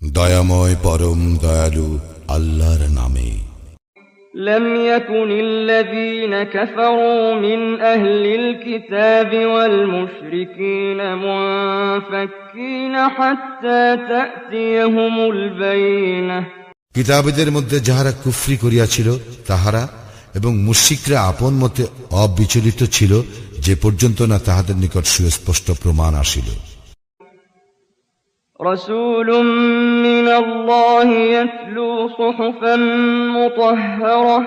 দয়াময় পরম দয়ালু আল্লাহর নামে لم يكن الذين كفروا من أهل الكتاب والمشركين منفكين حتى تأتيهم البينة কিতাবীদের মধ্যে যাহারা কুফরি করিয়াছিল তাহারা এবং মুশিকরা আপন মতে অবিচলিত ছিল যে পর্যন্ত না তাহাদের নিকট সুস্পষ্ট প্রমাণ আসিল رسول من الله يتلو صحفا مطهرة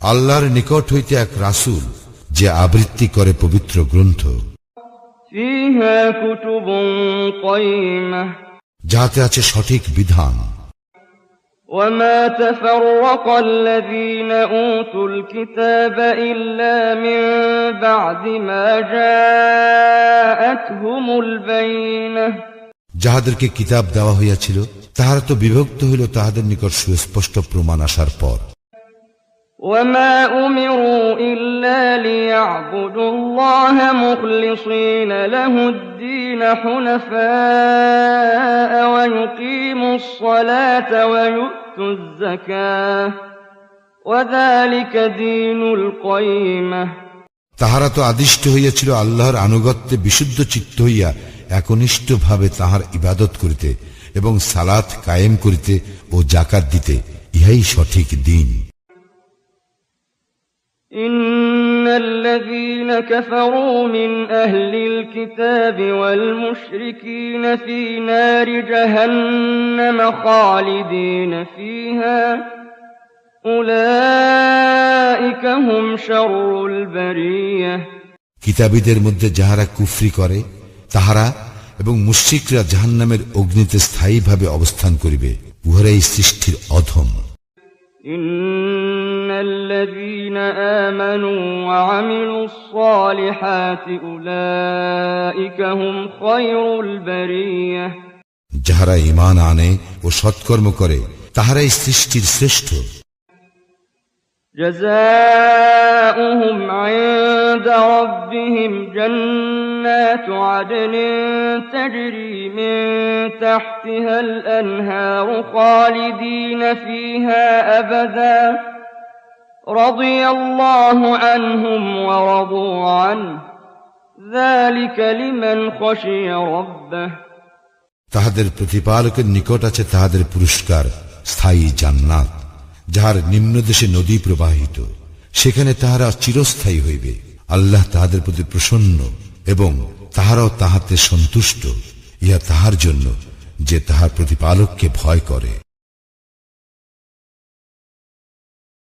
আল্লাহর নিকট হইতে এক রাসূল যে আবৃত্তি করে পবিত্র গ্রন্থ فيها كتب قيمة যাহাতে আছে সঠিক বিধান وما تفرق الذين أوتوا الكتاب إلا من بعد ما جاءتهم البينة যাহাদেরকে কিতাব দেওয়া হইয়াছিল তাহারা তো বিভক্ত হইল তাহাদের নিকট সুস্পষ্ট প্রমাণ আসার পর وما أمروا إلا ليعبدوا الله مخلصين له الدين حنفاء ويقيموا الصلاة ويؤتوا الزكاة وذلك دين القيمة তাহারা তো আদিষ্ট হইয়াছিল আল্লাহর আনুগত্যে বিশুদ্ধ চিত্ত হইয়া একনিষ্ঠ ভাবে তাহার ইবাদত করিতে এবং সালাত কায়েম করিতে ও জাকাত দিতে ইহাই সঠিক দিন إن الذين كفروا من أهل الكتاب والمشركين في نار جهنم خالدين فيها أولئك هم شر البرية কিতাবীদের মধ্যে যাহারা কুফরি করে তাহারা এবং মুশ্রিকরা জাহান্নামের অগ্নিতে স্থায়ীভাবে অবস্থান করিবে উহারাই সৃষ্টির অধম إن الذين آمنوا وعملوا الصالحات أولئك هم خير البرية যাহারা ইমান আনে ও সৎকর্ম করে তাহারাই সৃষ্টির শ্রেষ্ঠ جزاؤهم عند ربهم جنات عدن تجري من تحتها الأنهار خالدين فيها أبدا رضي الله عنهم ورضوا عنه ذلك لمن خشي ربه তাহাদের প্রতিপালকের নিকট আছে তাহাদের পুরস্কার স্থায়ী জান্নাত যাহার নিম্নদেশে নদী প্রবাহিত সেখানে তাহারা চিরস্থায়ী হইবে আল্লাহ তাহাদের প্রতি প্রসন্ন এবং তাহারাও তাহাতে সন্তুষ্ট ইহা তাহার জন্য যে তাহার প্রতিপালককে ভয় করে